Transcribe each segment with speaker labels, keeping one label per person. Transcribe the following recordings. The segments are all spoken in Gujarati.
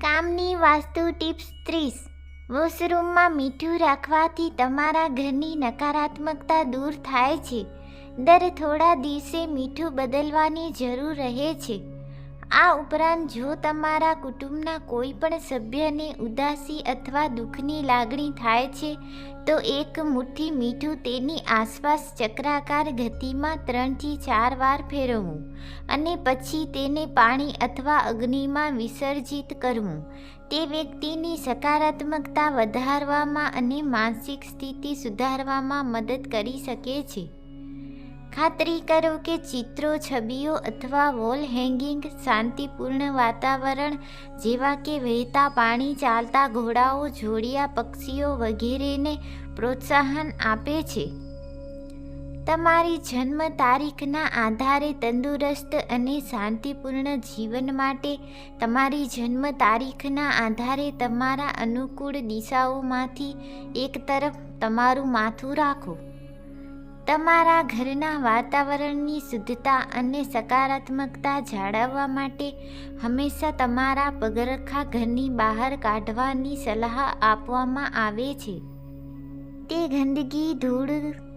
Speaker 1: કામની વાસ્તુ ટિપ્સ ત્રીસ. વોશરૂમમાં મીઠું રાખવાથી તમારા ઘરની નકારાત્મકતા દૂર થાય છે. દર થોડા દિવસે મીઠું બદલવાની જરૂર રહે છે. આ ઉપરાંત જો તમારા કુટુંબના કોઈ પણ સભ્યને ઉદાસી અથવા દુઃખની લાગણી થાય છે, તો એક મુઠ્ઠી મીઠું તેની આસપાસ ચક્રાકાર ગતિમાં ત્રણથી ચાર વાર ફેરવવું અને પછી તેને પાણી અથવા અગ્નિમાં વિસર્જિત કરવું. તે વ્યક્તિની સકારાત્મકતા વધારવામાં અને માનસિક સ્થિતિ સુધારવામાં મદદ કરી શકે છે. ખાતરી કરો કે ચિત્રો, છબીઓ અથવા વોલ હેંગિંગ શાંતિપૂર્ણ વાતાવરણ જેવા કે વહેતા પાણી, ચાલતા ઘોડાઓ, જોડિયા પક્ષીઓ વગેરેને પ્રોત્સાહન આપે છે. તમારી જન્મ તારીખના આધારે તંદુરસ્ત અને શાંતિપૂર્ણ જીવન માટે તમારી જન્મ તારીખના આધારે તમારા અનુકૂળ દિશાઓમાંથી એક તરફ તમારું માથું રાખો. તમારા ઘરના વાતાવરણની શુદ્ધતા અને સકારાત્મકતા જાળવવા માટે હંમેશા તમારા પગરખા ઘરની બહાર કાઢવાની સલાહ આપવામાં આવે છે. તે ગંદકી, ધૂળ,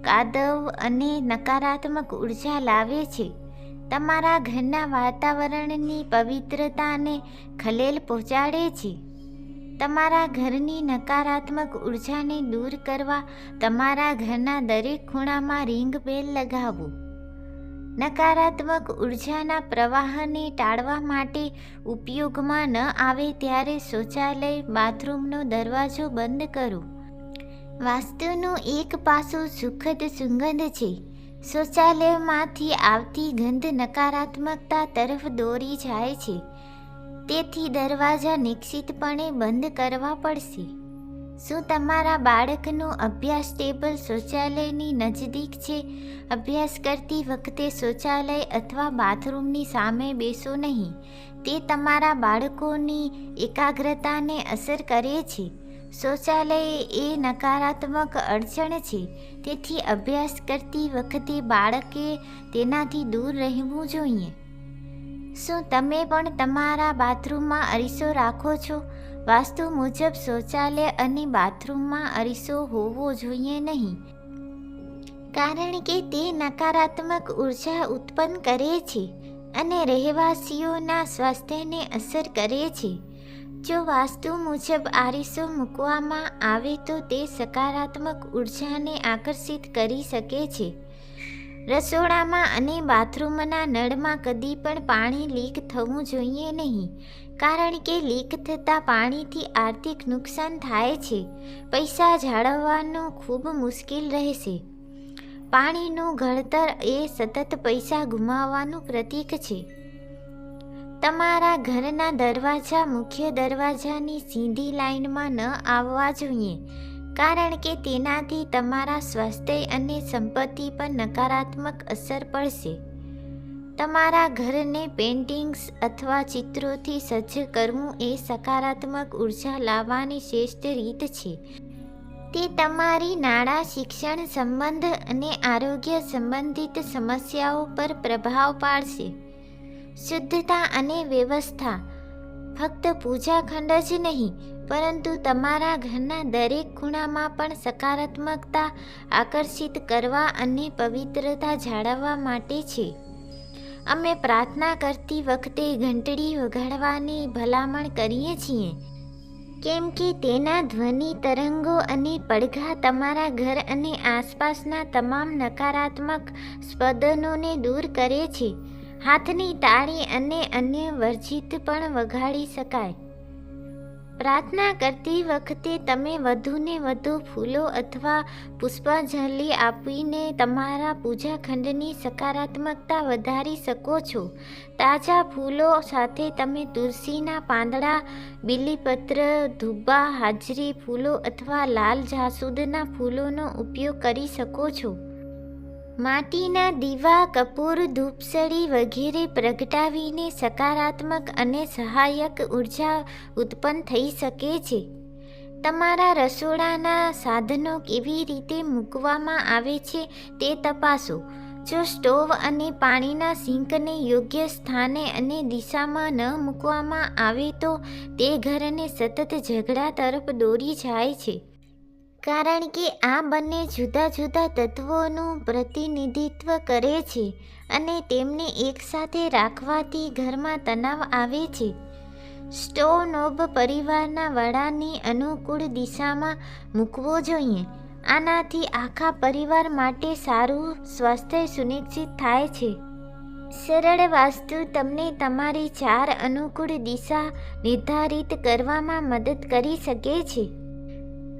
Speaker 1: કાદવ અને નકારાત્મક ઊર્જા લાવે છે. તમારા ઘરના વાતાવરણની પવિત્રતાને ખલેલ પહોંચાડે છે. તમારા ઘરની નકારાત્મક ઉર્જાને દૂર કરવા તમારા ઘરના દરેક ખૂણામાં રિંગ બેલ લગાવો. નકારાત્મક ઉર્જાના પ્રવાહને ટાળવા માટે ઉપયોગમાં ન આવે ત્યારે શૌચાલય, બાથરૂમનો દરવાજો બંધ કરો. વાસ્તુનું એક પાસું સુખદ સુગંધ છે. શૌચાલયમાંથી આવતી ગંધ નકારાત્મકતા તરફ દોરી જાય છે. તેથી દરવાજા નિશ્ચિતપણે બંધ કરવા પડશે. શું તમારા બાળકનું અભ્યાસ ટેબલ શૌચાલયની નજદીક છે? અભ્યાસ કરતી વખતે શૌચાલય અથવા બાથરૂમની સામે બેસો નહીં. તે તમારા બાળકોની એકાગ્રતાને અસર કરે છે. શૌચાલય એ નકારાત્મક અડચણ છે. તેથી અભ્યાસ કરતી વખતે બાળકે તેનાથી દૂર રહેવું જોઈએ. શું તમે પણ તમારા બાથરૂમમાં અરીસો રાખો છો? વાસ્તુ મુજબ શૌચાલય અને બાથરૂમમાં અરીસો હોવો જોઈએ નહીં. કારણ કે તે નકારાત્મક ઊર્જા ઉત્પન્ન કરે છે અને રહેવાસીઓના સ્વાસ્થ્યને અસર કરે છે. જો વાસ્તુ મુજબ આરીસો મૂકવામાં આવે તો તે સકારાત્મક ઉર્જાને આકર્ષિત કરી શકે છે. રસોડામાં અને બાથરૂમના નળમાં કદી પણ પાણી લીક થવું જોઈએ નહીં, કારણ કે લીક થતાં પાણીથી આર્થિક નુકસાન થાય છે. પૈસા જાળવવાનું ખૂબ મુશ્કેલ રહેશે. પાણીનું ઘડતર એ સતત પૈસા ગુમાવવાનું પ્રતીક છે. તમારા ઘરના દરવાજા મુખ્ય દરવાજાની સીધી લાઇનમાં ન આવવા જોઈએ. કારણ કે તેનાથી તમારા સ્વાસ્થ્ય અને સંપત્તિ પર નકારાત્મક અસર પડશે. તમારા ઘરને પેઇન્ટિંગ્સ અથવા ચિત્રોથી સજ્જ કરવું એ સકારાત્મક ઊર્જા લાવવાની શ્રેષ્ઠ રીત છે. તે તમારી નાણાં, શિક્ષણ સંબંધ અને આરોગ્ય સંબંધિત સમસ્યાઓ પર પ્રભાવ પાડશે. શુદ્ધતા અને વ્યવસ્થા. ફક્ત પૂજા ખંડ જ નહીં પરંતુ તમારા ઘરના દરેક ખૂણામાં પણ સકારાત્મકતા આકર્ષિત કરવા અને પવિત્રતા જાળવવા માટે છે. અમે પ્રાર્થના કરતી વખતે ઘંટડી વગાડવાની ભલામણ કરીએ છીએ. કેમ કે તેના ધ્વનિ, તરંગો અને પડઘા તમારા ઘર અને આસપાસના તમામ નકારાત્મક સ્પદનોને દૂર કરે છે. હાથની તાળી અને અન્ય વર્જિત પણ વગાડી શકાય. પ્રાર્થના કરતી વખતે તમે વધુને વધુ ફૂલો અથવા પુષ્પાંજલિ આપીને તમારા પૂજાખંડની સકારાત્મકતા વધારી શકો છો. તાજા ફૂલો સાથે તમે તુલસીના પાંદડા, બીલીપત્ર, ધુબ્બા, હાજરી ફૂલો અથવા લાલ જાસૂદના ફૂલોનો ઉપયોગ કરી શકો છો. માટીના દીવા, કપૂર, ધૂપસળી વગેરે પ્રગટાવીને સકારાત્મક અને સહાયક ઊર્જા ઉત્પન્ન થઈ શકે છે. તમારા રસોડાના સાધનો કેવી રીતે મૂકવામાં આવે છે તે તપાસો. જો સ્ટોવ અને પાણીના સિંકને યોગ્ય સ્થાને અને દિશામાં ન મૂકવામાં આવે તો તે ઘરને સતત ઝઘડા તરફ દોરી જાય છે. કારણ કે આ બંને જુદા જુદા તત્વોનું પ્રતિનિધિત્વ કરે છે અને તેમને એકસાથે રાખવાથી ઘરમાં તણાવ આવે છે. સ્ટોવ નોબ પરિવારના વડાની અનુકૂળ દિશામાં મૂકવો જોઈએ. આનાથી આખા પરિવાર માટે સારું સ્વાસ્થ્ય સુનિશ્ચિત થાય છે. સરળ વાસ્તુ તમને તમારી ચાર અનુકૂળ દિશા નિર્ધારિત કરવામાં મદદ કરી શકે છે.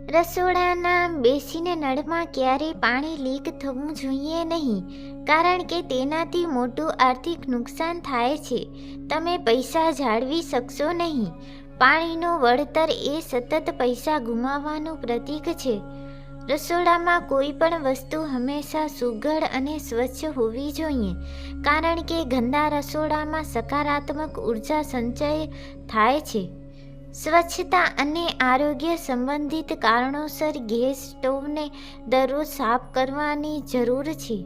Speaker 1: રસોડાના બેસીને નળમાં ક્યારેય પાણી લીક થવું જોઈએ નહીં, કારણ કે તેનાથી મોટું આર્થિક નુકસાન થાય છે. તમે પૈસા જાળવી શકશો નહીં. પાણીનું વળતર એ સતત પૈસા ગુમાવવાનું પ્રતીક છે. રસોડામાં કોઈ પણ વસ્તુ હંમેશા સુઘડ અને સ્વચ્છ હોવી જોઈએ, કારણ કે ગંદા રસોડામાં સકારાત્મક ઊર્જા સંચય થાય છે. સ્વચ્છતા અને આરોગ્ય સંબંધિત કારણોસર ગેસ સ્ટોવને દરરોજ સાફ કરવાની જરૂર છે.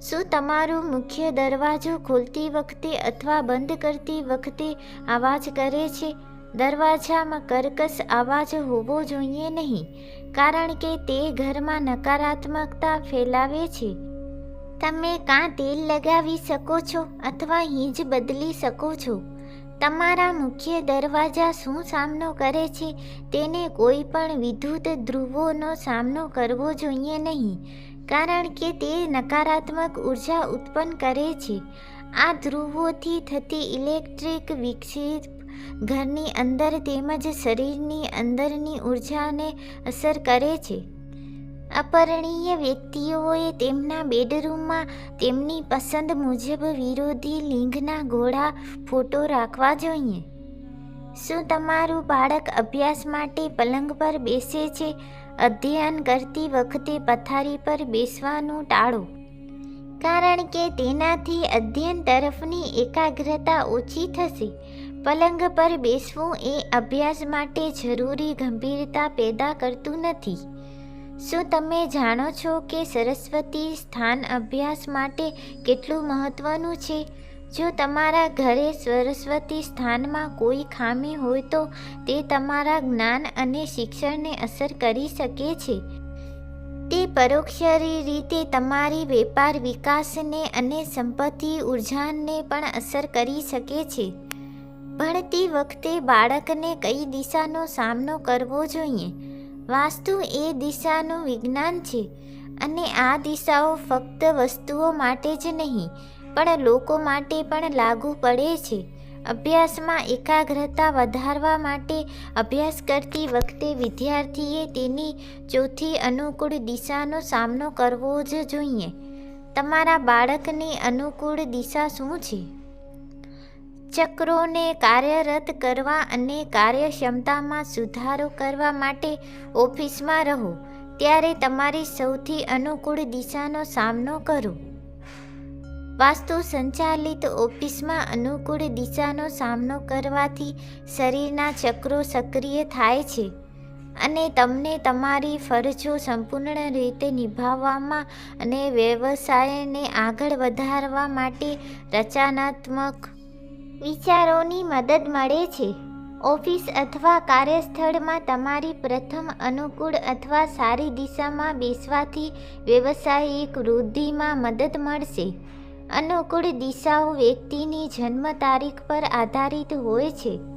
Speaker 1: શું તમારું મુખ્ય દરવાજો ખોલતી વખતે અથવા બંધ કરતી વખતે અવાજ કરે છે? દરવાજામાં કર્કશ અવાજ હોવો જોઈએ નહીં, કારણ કે તે ઘરમાં નકારાત્મકતા ફેલાવે છે. તમે કાં તેલ લગાવી શકો છો અથવા હિંજ બદલી શકો છો? તમારા મુખ્ય દરવાજા શું સામનો કરે છે? તેને કોઈ પણ વિદ્યુત ધ્રુવોનો સામનો કરવો જોઈએ નહીં, કારણ કે તે નકારાત્મક ઊર્જા ઉત્પન્ન કરે છે. આ ધ્રુવોથી થતી ઇલેક્ટ્રિક વિકસિત ઘરની અંદર તેમજ શરીરની અંદરની ઉર્જાને અસર કરે છે. અપરણીય વ્યક્તિઓએ તેમના બેડરૂમમાં તેમની પસંદ મુજબ વિરોધી લિંગના ઘોડા ફોટો રાખવા જોઈએ. શું તમારું બાળક અભ્યાસ માટે પલંગ પર બેસે છે? અધ્યયન કરતી વખતે પથારી પર બેસવાનું ટાળો. કારણ કે તેનાથી અધ્યયન તરફની એકાગ્રતા ઓછી થશે. પલંગ પર બેસવું એ અભ્યાસ માટે જરૂરી ગંભીરતા પેદા કરતું નથી. શું તમે જાણો છો કે સરસ્વતી સ્થાન અભ્યાસ માટે કેટલું મહત્ત્વનું છે? જો તમારા ઘરે સરસ્વતી સ્થાનમાં કોઈ ખામી હોય તો તે તમારા જ્ઞાન અને શિક્ષણને અસર કરી શકે છે. તે પરોક્ષરી રીતે તમારી વેપાર વિકાસને અને સંપત્તિ ઉર્જાને પણ અસર કરી શકે છે. ભણતી વખતે બાળકને કઈ દિશાનો સામનો કરવો જોઈએ? વાસ્તુ એ દિશાનું વિજ્ઞાન છે અને આ દિશાઓ ફક્ત વસ્તુઓ માટે જ નહીં, પણ લોકો માટે પણ લાગુ પડે છે. અભ્યાસમાં એકાગ્રતા વધારવા માટે અભ્યાસ કરતી વખતે વિદ્યાર્થીએ તેની ચોથી અનુકૂળ દિશાનો સામનો કરવો જ જોઈએ. તમારા બાળકની અનુકૂળ દિશા શું છે? ચક્રોને કાર્યરત કરવા અને કાર્યક્ષમતામાં સુધારો કરવા માટે ઓફિસમાં રહો, ત્યારે તમારી સૌથી અનુકૂળ દિશાનો સામનો કરો. વાસ્તુ સંચાલિત ઓફિસમાં અનુકૂળ દિશાનો સામનો કરવાથી શરીરના ચક્રો સક્રિય થાય છે અને તમને તમારી ફરજો સંપૂર્ણ રીતે નિભાવવામાં અને વ્યવસાયને આગળ વધારવા માટે રચનાત્મક વિચારોની મદદ મળે છે. ઓફિસ અથવા કાર્યસ્થળમાં તમારી પ્રથમ અનુકૂળ અથવા સારી દિશામાં બેસવાથી વ્યવસાયિક વૃદ્ધિમાં મદદ મળશે. અનુકૂળ દિશાઓ વ્યક્તિની જન્મ તારીખ પર આધારિત હોય છે.